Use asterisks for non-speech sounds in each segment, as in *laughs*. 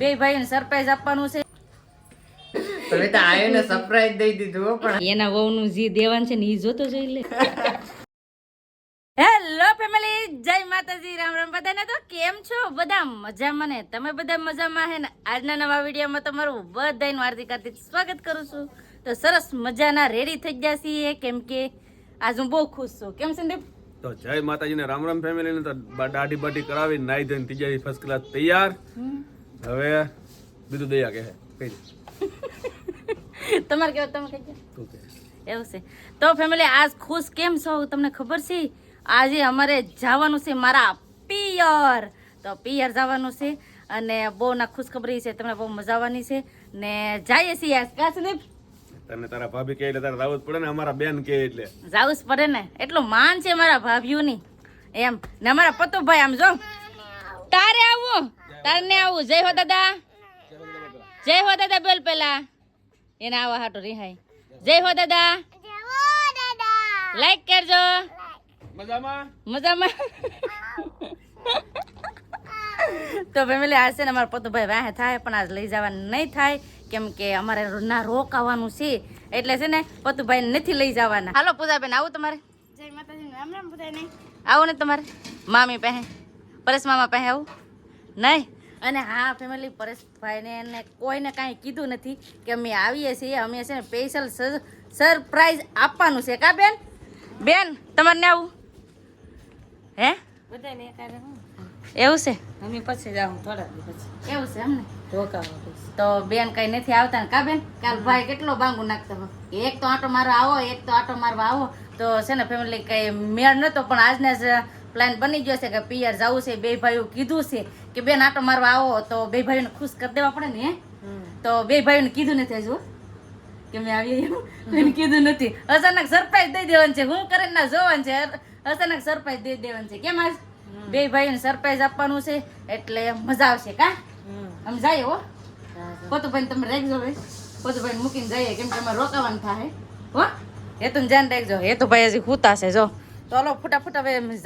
બે ભાઈને સરપ્રાઈઝ આપવાનું છે. તમે તો આયો ને સરપ્રાઈઝ દઈ દીધું પણ એના વહુનું જે દેવાન છે ને એ જોતો જોઈ લે. હેલો ફેમિલી જય માતાજી રામ રામ. બધાને તો કેમ છો? બધા મજામાં ને? તમે બધા મજામાં હે ને? આજના નવા વિડીયોમાં તમારું બધાનું હાર્દિક હાર્દિક સ્વાગત કરું છું. તો સરસ મજાના રેડી થઈ ગયા છીએ. કેમ કે આજ હું બહુ ખુશ છું. કેમ સંદીપ? તો જય માતાજીને રામ રામ ફેમિલીને તો દાઢી બાટી કરાવી નાઈ ધોઈને ફર્સ્ટ ક્લાસ તૈયાર. હવે બીજું દયા કહે કઈ. *laughs* તમારે કેવું તમે કહી. તું એવું છે. તો ફેમિલી આજ ખુશ કેમ છો? તમને ખબર છે? આજે અમારે જવાનું છે મારા પિયર. તો પિયર જવાનું છે અને બહુ ના ખુશખબરી છે. તમને બહુ મજા આવવાની છે. ને જઈએ છીએ કા સંદીપ તને તારા ભાભી કે એટલે તારે રાવત પડે ને? અમારા બેન કે એટલે. જાવું જ પડે ને? એટલું માન છે મારા ભાભીઓની. એમ. ને અમારા પતુભાઈ આમ જો. તારે આવું? તારે ને આવું. જય હો દાદા. જય હો દાદા બોલ પેલા. એને આવા હાટો રિહાય જય હો દાદા. લાઈક કરજો. મજામાં? મજામાં. તો ફેમિલી આ છે ને અમારા પતુભાઈ વાહે થાય પણ આજ લઈ જવા નહીં થાય કેમ કે અમારે ના રોકાવાનું છે. એટલે છે ને પતુભાઈ નથી લઈ જવાના. હાલો પૂજાબેન આવું તમારે. જય માતાજી રામ રામ બધાને. આવું ને તમારે. મામી પહે પરેશ મામા પહે આવું. નહીં? અને હા ફેમિલી પરેશભાઈને એને કોઈને કાંઈ કીધું નથી કે અમે આવીએ છીએ અમે છે ને સ્પેશિયલ સરપ્રાઈઝ આપવાનું છે કા બેન? બેન તમારે ને આવું? હે? બધાને એવું છે? અમે પછી જાઉં થોડા પછી. એવું છે એમને તો બેન કઈ નથી આવતા ને કા બેન? કાલ ભાઈ કેટલો બાંગુ નાખતો એક તો આટો મારો આવો એક તો આટો મારવા આવો. તો છે ને ફેમિલી કઈ મેળ નતો પણ આજને પ્લાન બની ગયો છે કે પિયર જવું છે બે ભાઈઓ કીધું છે કે બેન આટો મારવા આવો તો બે ભાઈઓને ખુશ કરી દેવા પડે ને તો બે ભાઈઓને કીધું નથી હજુ. કે મેં આવી એમ કોઈને કીધું નથી. અચાનક સરપ્રાઈઝ દઈ દેવાનું છે. હું કરે ના જોવાનું છે. અચાનક સરપ્રાઈઝ દઈ દેવાનું છે. કેમ આજ? બે ભાઈઓને સરપ્રાઈઝ આપવાનું છે એટલે મજા આવશે કા? આમ જાય હો. પોતુભાઈ તમે રાખજો ભાઈ. પોતુભાઈ મૂકીને જઈએ કેમ કે અમારે રોકાવાનું થાય. હો. હેતુ ધ્યાન રાખજો. હેતુભાઈ હજી હુતા છે જો. તો હાલો ફટાફટ હવે અમે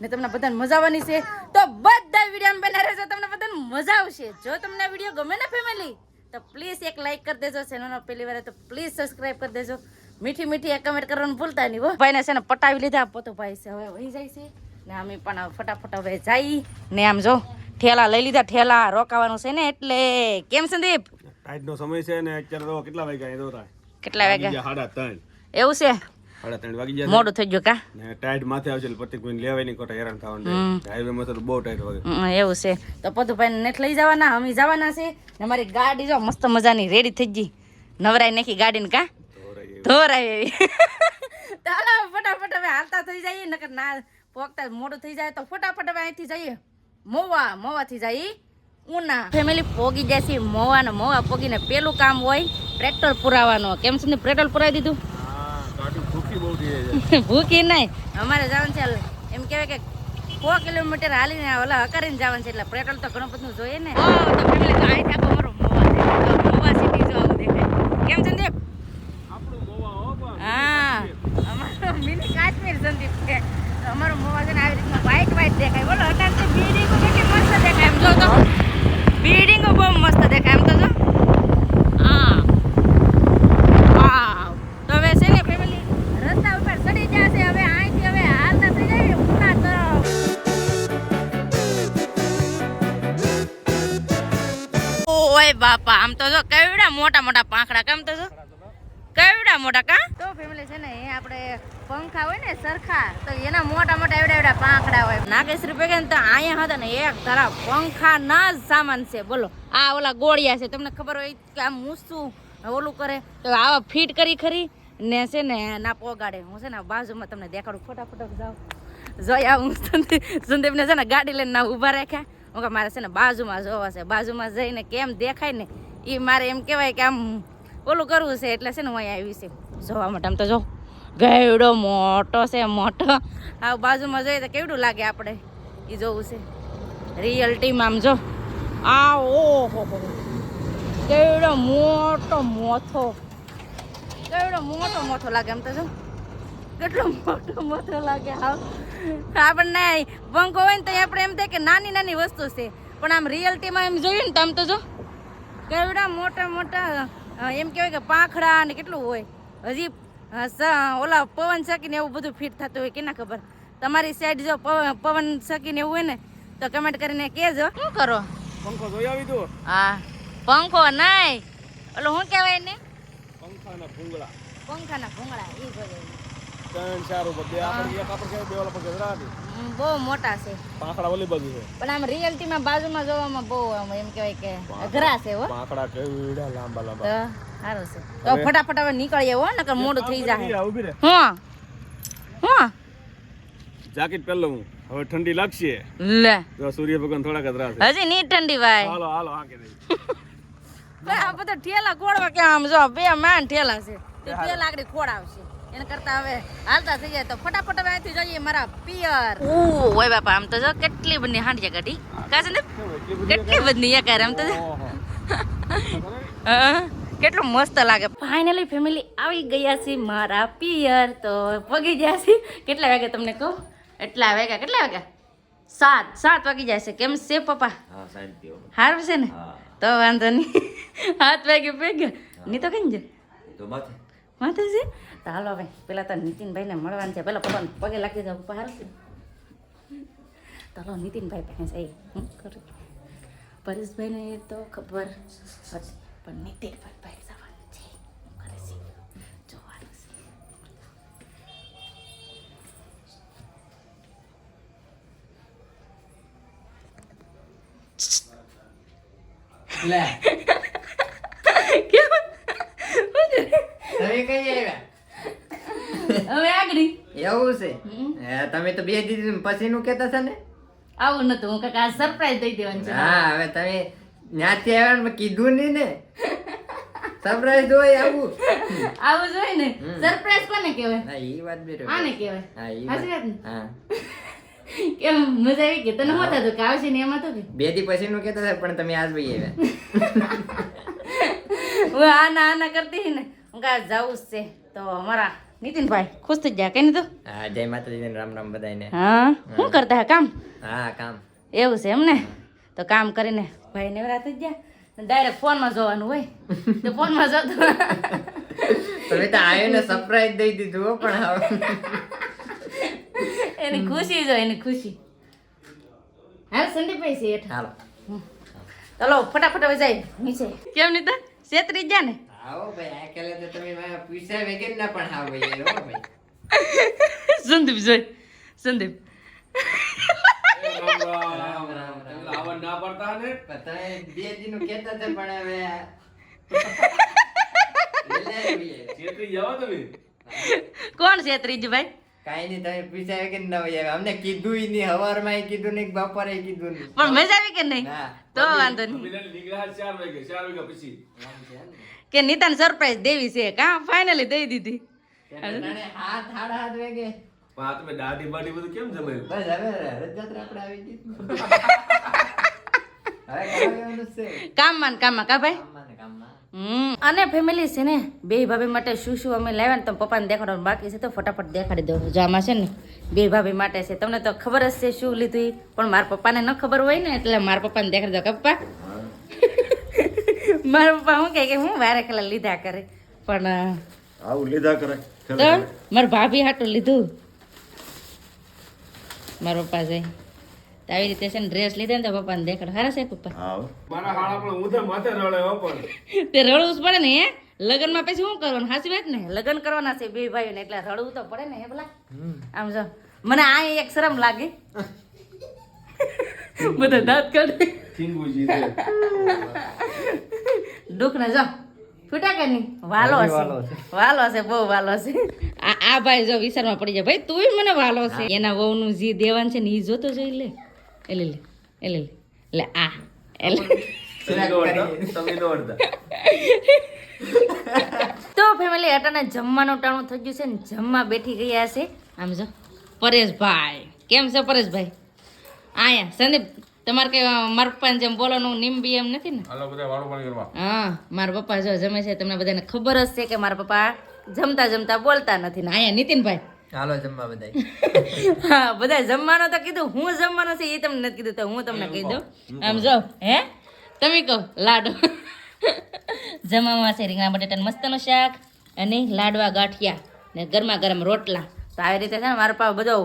ને તમને બધાને મજા આવવાની છે. તો બધા વીડિયો બના રહેજો તમને બધાને મજા આવશે. જો તમને વીડિયો ગમે ને ફેમિલી તો પ્લીઝ એક લાઈક કરી દેજો ચેનલનો પહેલી વાર તો પ્લીઝ સબસ્ક્રાઇબ કરી દેજો. મીઠી મીઠી એક કમેન્ટ કરવાનું ભૂલતા નહીં હો. ભાઈને છે ને પટાવી લીધા પોતો ભાઈ છે હવે વહી જાય છે. ને અમે પણ ફટાફટ હવે જઈ ને આમ જો ઠેલા લઈ લીધા ઠેલા રોકાવાનું છે ને એટલે. કેમ સંદીપ? ટાઈટ નો સમય છે ને અત્યારે તો કેટલા વાગ્યા? એ તો થાય. કેટલા વાગ્યા? ગયા સાડા ત્રણ. એવું છે? સાડા ત્રણ વાગી ગયા મોડું થઈ ગયું કા? ને ટાઈટ માથે આવશે એટલે પછી લેવાય નહીં ખોટા હેરાન થવાનું હાઈવે માં તો બહુ ટાઈટ વાગે. એવું છે. તો પદુભાઈ નેટ લઈ જવાના અમે જવાના છે. અમારી ગાડી જો મસ્ત મજાની રેડી થઈ ગઈ. નવરાઈ નાખી ગાડીને કા? ધોરાય એવી *laughs* ફટાફટ હવે હાલતા થઈ જઈએ નકર ના પોકતા મોડું થઈ જાય તો ફટાફટ હવે અહીંથી જઈએ. મોવા મોવાથી જઈએ. ઉના. ફેમિલી પોગી જાય છે મોવા ને મોવા પોગીને પેલું કામ હોય પેટ્રોલ પુરાવાનો. કેમ છે પેટ્રોલ પુરાવી દીધું? ભૂખી બહુ થઈ જાય *laughs* ભૂખી નહીં. અમારે જવાનું છે એમ કહેવાય કે સો કિલોમીટર હાલીને ઓલા હકારીને જવાનું છે એટલે પેટ્રોલ તો ઘણું બધું જોઈએ ને. તો ફેમિલી તો અમારો મોવા છે. મોવા સિટી જો આવું દેખાય. કેમ સંદીપ મોટા મોટા પાંખડા કેમ તો કેવડા મોટા કા? તો ફેમિલી છે ને એ આપણે પંખા હોય ને સરખા તો એના મોટા મોટા એવડા એવડા પાંખડા હોય. નાગેશ રૂપિયા તો અહીંયા હતા ને એક તારા પંખા ના જ સામાન છે બોલો. આ ઓલા ગોળિયા છે તમને ખબર હોય કે આમ મૂસું ઓલું કરે? તો આવા ફિટ કરી ખરી? ને છે ને ના પોગાડે. હું છે ને બાજુમાં તમને દેખાડું ફટાફટ જાઉં જોયા હું સંદીપ સંદીપને છે ને ગાડી લઈને ના ઊભા રાખ્યા. હું કે મારે છે ને બાજુમાં જોવા છે. બાજુમાં જઈને કેમ દેખાય ને એ મારે એમ કહેવાય કે આમ ઓલું કરવું છે એટલે છે ને હું અહીંયા આવી છે. જોવા માટે આમ તો જો ગયડો મોટો છે મોટો. આ બાજુમાં જોઈએ તો કેવડું લાગે આપણે? એ જોવું છે. રિયલ ટીમ આમ જો. આ ઓહો કેવડો મોટો મોથો. કેવડો મોટો મોથો લાગે આમ તો જો. કેટલો મોટો મોટો લાગે. હા. આપણને પંખો હોય ને તો આપણે એમ થાય કે નાની નાની વસ્તુ છે. પણ આમ રિયલ્ટીમાં એમ જોયું ને તો આમ તો જો. કેવડા મોટા મોટા એમ કહેવાય કે પાંખડા ને કેટલું હોય. હજી ઓલા પવન શકીને એવું બધું ફિટ થતું હોય કેના ખબર? તમારી સાઈડ જો પવ- પવન શકીને એવું હોય ને તો કમેન્ટ કરીને કહેજો. શું કરો? પંખો જોઈ આવી દો. હા. પંખો નાય ઓલો શું કહેવાય ને પંખાના ભૂંગળા. પંખાના ભૂંગળા એ જોઈએ ત્રણ ચાર ઉપર. બે આપણે એક આપણે બે ઓલા પર કહેવાય, બહુ મોટા છે. પાંખડા ઓલી બાજુ છે. પણ આમ રિયલ્ટીમાં બાજુમાં જોવામાં બહુ આમ એમ કહેવાય કે અઘરા છે હો. પાંખડા કેવડા લાંબા લાંબા. સારું છે. તો ફટાફટ હવે નીકળીએ હો નકર મોડું થઈ જાય ઊભી રે. હા. હા. જાકેટ પહેરલો હું. હવે ઠંડી લાગશે. લે. જો સૂર્ય ભગવાન થોડાક જ છે. હજી ની ઠંડી ભાઈ. હાલો હાલો હા કે નહીં પણ આ બધા ઠેલા ખોડવા કે આમ જો બે માન ઠેલા છે. તે બે લાકડી ખોડાવશે એને કરતા હવે હાલતા થઈ જાય તો ફટાફટ હવે અહીંથી જઈએ મારા પિયર. ઓ ઓય બાપા આમ તો જો કેટલી બધી હાંડિયા કાઢી કાશે ને? કેટલી બધી એકાર આમ તો જો. હા, કેટલું મસ્ત લાગે. ફાઇનલી ફેમિલી આવી ગયા છે મારા પિયર. તો પગી ગયા છે. કેટલા વાગે તમને કહું? એટલા વાગ્યા કેટલા વાગ્યા? સાત સાત વાગી જાય છે. કેમ છે પપ્પા? હા શાંતિ હો. સારું છે ને? હા. તો વાંધો નહીં. *laughs* હાથ વાગે ભેગા નહીં તો કઈ જાય તો માથે. માથે છે? તો હાલો હવે પેલા તો નીતિનભાઈને મળવાનું છે પેલા પપ્પાને પગે લાગી જાવ ઉપર તો હાલો નીતિનભાઈ પાસે જઈએ હું કરું પરેશભાઈને તો ખબર હતી પણ નીતિનભાઈ જવાનું છે હું કરે છે જોવાનું છે લે કેમ તમે કઈ આવ્યા એવું છે? તમે તો બે દીધી પછી નું કેતા હતા ને? આવું નતું હું કાકા સરપ્રાઈઝ દઈ દેવાનું છે. હા હવે તમે ન્યાથી આવ્યા ને કીધું નહીં ને. સરપ્રાઈઝ હોય આવું. આવું જોઈએ ને. સરપ્રાઈઝ કોને કહેવાય? હા એ વાત બી આને કહેવાય? હા એ વાત. હા. કેમ મજા આવી કે તને ને એમાં તો બે દી પછી નું કેતા પણ તમે આજ ભાઈ આવ્યા. હું આના આના કરતી હતી ને? હું કા જાવું છે. તો અમારા નીતિનભાઈ ખુશ થઈ ગયા કઈ નહીં તો હા જય માતાજી રામ રામ બધાને હા શું કરતા હે કામ હા કામ એવું છે એમ ને તો કામ કરીને ભાઈ નેવરા થઈ ગયા ડાયરેક્ટ ફોનમાં જોવાનું હોય તો ફોનમાં જોતો તમે તો ને સરપ્રાઈઝ દઈ દીધું પણ હવે એની ખુશી જો એની ખુશી હાલ સંદીપભાઈ છે હેઠ હાલો ચલો ફટાફટ હવે જાય નીચે કેમ નહીં તો છેતરી ગયા ને આવો ભાઈ આ કેલે તો તમે મારા પૈસા વગર ના પણ આવો ભાઈ હો ભાઈ. સંદીપ જોઈ. સંદીપ. રામ રામ. રામ રામ. રામ. એટલે આવા ના પડતા ને પણ તમે નું પણ હવે કોણ છે ત્રીજું ભાઈ? કાંઈ નહીં તમે પૈસા કે ના હોય અમને કીધું નહીં હવારમાં કીધું નહીં બપોરે કીધું નહીં. પણ મજા આવી કે નહીં? તો વાંધો નહીં. નીકળ્યા ચાર વાગે ચાર વાગ્યા પછી. કે નિતાન સરપ્રાઈઝ દેવી છે. કા ફાઇનલી દઈ દીધી. હાથ હાડા હાથ વાગે. પણ આ દાઢી બાઢી બધું કેમ જમાયું? બસ હવે રથયાત્રા આપણે આવી ગઈ. *laughs* હવે કરાવવાનું જ છે. કામમાં ને કામમાં કા ભાઈ? કામમાં ને કામમાં. હમ. અને ફેમિલી છે ને બે ભાભી માટે શું શું અમે લાવ્યા ને તમે પપ્પાને દેખાડવાનું બાકી છે તો ફટાફટ દેખાડી દો. જો આમાં છે ને બે ભાભી માટે છે. તમને તો ખબર જ છે શું લીધું. પણ મારા પપ્પાને ન ખબર હોય ને એટલે મારા પપ્પાને દેખાડી દો કે પપ્પા? મારા પપ્પા શું કહે કે હું વારે ખેલા લીધા કરે. પણ આવું લીધા કરે તો મારા ભાભી હાટું લીધું. મારા પપ્પા છે તો આવી રીતે છે ને ડ્રેસ લીધે ને તો પપ્પાને દેખાડ. હારા છે પપ્પા? મારા હાળા પણ ઊંધે માથે રડે હો પણ. તે રડવું જ પડે ને હે? લગ્નમાં પછી શું કરવાનું? હાસી વાત ને? લગ્ન કરવાના છે બે ભાઈ ને એટલે રડવું તો પડે ને હે પેલા આમ જો. મને આ એક શરમ લાગે. *laughs* બધા દાંત કાઢે. *laughs* દુઃખ ને જો ફૂટા કે નહીં? વાલો છે વાલો છે બહુ વાલો છે આ આ ભાઈ જો વિચારમાં પડી જાય. ભાઈ તુંય મને વાલો છે એના વહુનું જે દેવાન છે ને એ જોતો જોઈ લે. એટલે લે એટલે લે લે. આ. એટલે તો ફેમિલી અટાણે જમવાનું ટાણું થઈ ગયું છે ને જમવા બેઠી ગયા છે. આમ જો. પરેશભાઈ. કેમ છે પરેશભાઈ? આયા સંદીપ. તમારે કઈ મારા પપ્પાને જેમ બોલવાનું નિંબી એમ નથી ને? હાલો બધા વાળું પાણી કરવા હા મારા પપ્પા જો જમે છે તમને બધાને ખબર જ છે કે મારા પપ્પા જમતા જમતા બોલતા નથી ને. અહીંયા નીતિનભાઈ. હાલો જમવા બધાય. *laughs* હા બધા જમવાનો તો કીધું હું જમવાનો છે એ તમને નથી કીધું તો હું તમને કહી દઉં આમ જો હે? તમે કહો લાડો. *laughs* જમવામાં છે રીંગણા બટેટાનું મસ્તનું શાક અને લાડવા ગાંઠિયા ને ગરમા ગરમ રોટલા. તો આવી રીતે છે ને મારા પપ્પા બધો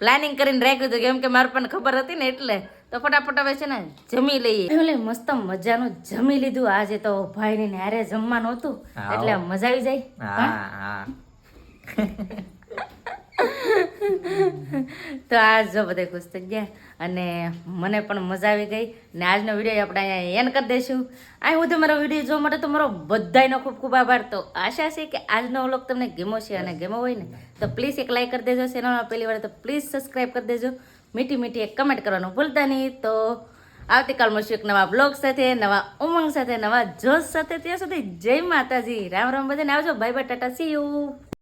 પ્લાનિંગ કરીને રાખ્યું હતું કેમ કે મારા પણ ખબર હતી ને એટલે તો ફટાફટ હવે છે ને જમી લઈએ. એટલે મસ્ત મજાનું જમી લીધું. આજે તો ભાઈ ને હારે જમવાનું હતું એટલે મજા આવી જાય. *laughs* તો આજ જો બધા ખુશ થઈ ગયા અને મને પણ મજા આવી ગઈ. ને આજનો વીડિયો આપણે અહીંયા એન્ડ કરી દઈશું. અહીં હું તમારો વીડિયો જોવા માટે તો મારો બધાયનો ખૂબ ખૂબ આભાર. તો આશા છે કે આજનો વ્લોગ તમને ગેમો છે અને ગેમો હોય ને તો પ્લીઝ એક લાઈક કરી દેજો ચેનલમાં પહેલી વાર તો પ્લીઝ સબસ્ક્રાઈબ કરી દેજો. મીઠી મીઠી એક કમેન્ટ કરવાનું ભૂલતા નહીં. તો આવતીકાલ મળશું એક નવા બ્લોગ સાથે, નવા ઉમંગ સાથે, નવા જોશ સાથે. ત્યાં સુધી જય માતાજી. રામ રામ બધાને આવજો. Bye bye tata see you